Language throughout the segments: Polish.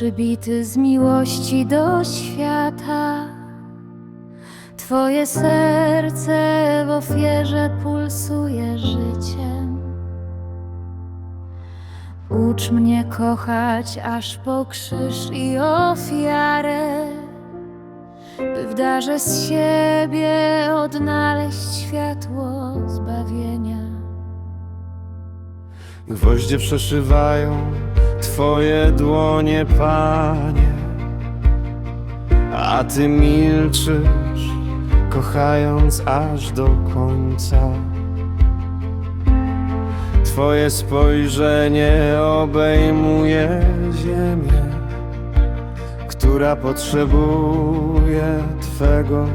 przybity z miłości do świata. Twoje serce w ofierze pulsuje życiem. Ucz mnie kochać aż po krzyż i ofiarę, by w darze z siebie odnaleźć światło zbawienia. Gwoździe przeszywają Twoje dłonie, Panie, a Ty milczysz, kochając aż do końca. Twoje spojrzenie obejmuje ziemię, która potrzebuje Twego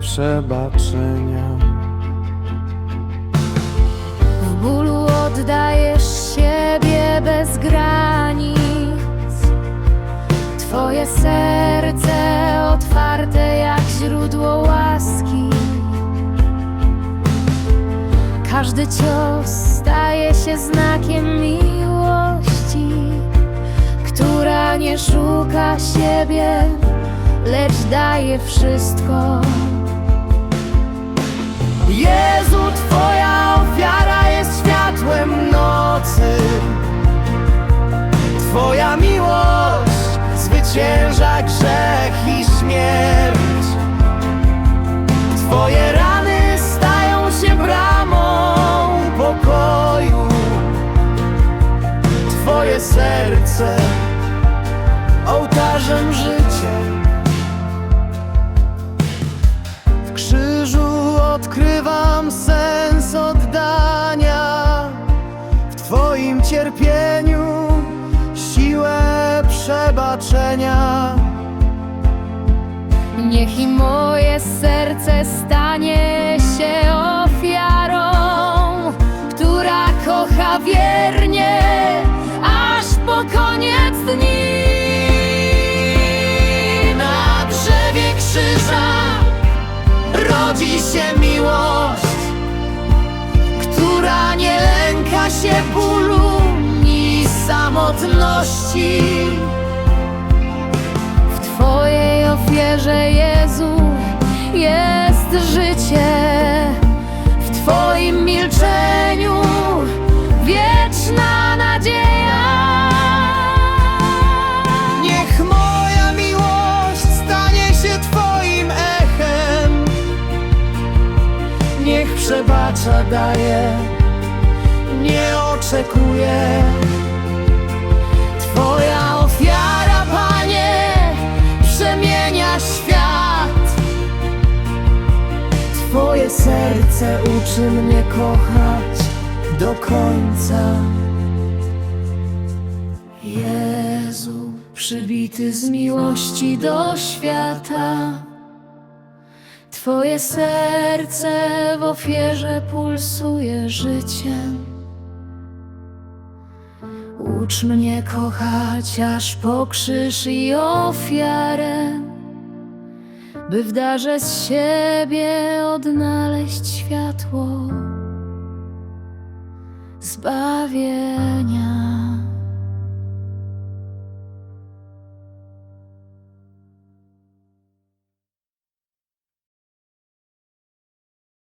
przebaczenia. Twoje serce otwarte jak źródło łaski. Każdy cios staje się znakiem miłości, która nie szuka siebie, lecz daje wszystko. Jezu, Twoja Twoje serce ołtarzem życia. W krzyżu odkrywam sens oddania W Twoim cierpieniu siłę przebaczenia Niech i moje serce rodzi się miłość Która nie lęka się bólu ni samotności. W Twojej ofierze, Jezu, przebacza daje, nie oczekuje. Twoja ofiara, Panie, przemienia świat. Twoje serce uczy mnie kochać do końca. Jezu, przybity z miłości do świata. Twoje serce w ofierze pulsuje życiem. Ucz mnie kochać aż po krzyż i ofiarę, by w darze z siebie odnaleźć światło zbawienia.